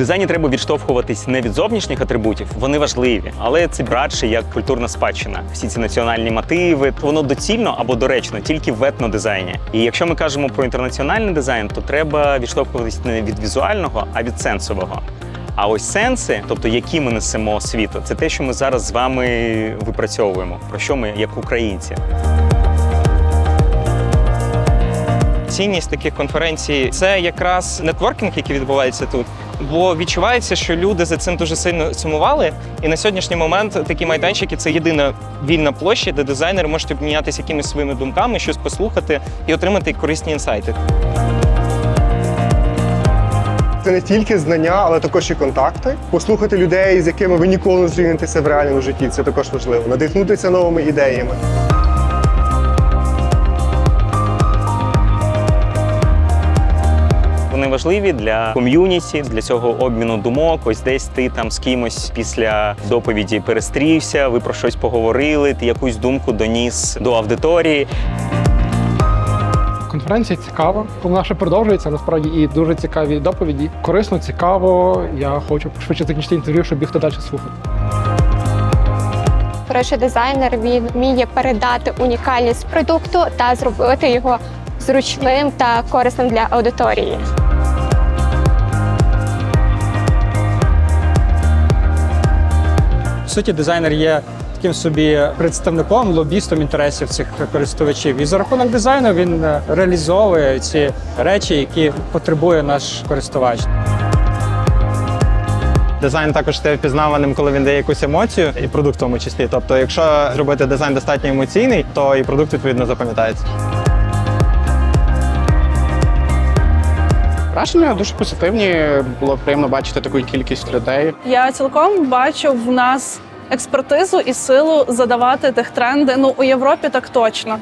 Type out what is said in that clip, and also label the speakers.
Speaker 1: дизайні треба відштовхуватись не від зовнішніх атрибутів, вони важливі, але це радше як культурна спадщина. Всі ці національні мотиви, воно доцільно або доречно тільки в етнодизайні. І якщо ми кажемо про інтернаціональний дизайн, то треба відштовхуватись не від візуального, а від сенсового. А ось сенси, тобто які ми несемо світу, це те, що ми зараз з вами випрацьовуємо, про що ми як українці.
Speaker 2: Цінність таких конференцій це якраз нетворкінг, який відбувається тут. Бо відчувається, що люди за цим дуже сильно сумували. І на сьогоднішній момент такі майданчики це єдина вільна площа, де дизайнери можуть обмінятися якимись своїми думками, щось послухати і отримати корисні інсайти.
Speaker 3: Це не тільки знання, але також і контакти. Послухати людей, з якими ви ніколи не зустрінетеся в реальному житті. Це також важливо. Надихнутися новими ідеями.
Speaker 1: Важливі для ком'юніті, для цього обміну думок. Ось десь ти там з кимось після доповіді перестрівся, ви про щось поговорили, ти якусь думку доніс до аудиторії.
Speaker 4: Конференція цікава, вона ще продовжується насправді і дуже цікаві доповіді. Корисно, цікаво. Я хочу швидше закінчити інтерв'ю, щоб бігти далі слухати.
Speaker 5: Хороший дизайнер він вміє передати унікальність продукту та зробити його зручним та корисним для аудиторії.
Speaker 6: Суті, дизайнер є таким собі представником, лобістом інтересів цих користувачів. І за рахунок дизайну він е, реалізовує ці речі, які потребує наш користувач.
Speaker 7: Дизайн також стає впізнаваним, коли він дає якусь емоцію, і продукт в тому числі. Тобто, якщо зробити дизайн достатньо емоційний, то і продукт відповідно запам'ятається.
Speaker 8: Враження дуже позитивні. Було приємно бачити таку кількість людей.
Speaker 9: Я цілком бачу в нас експертизу і силу задавати тих тренди. Ну у Європі так точно.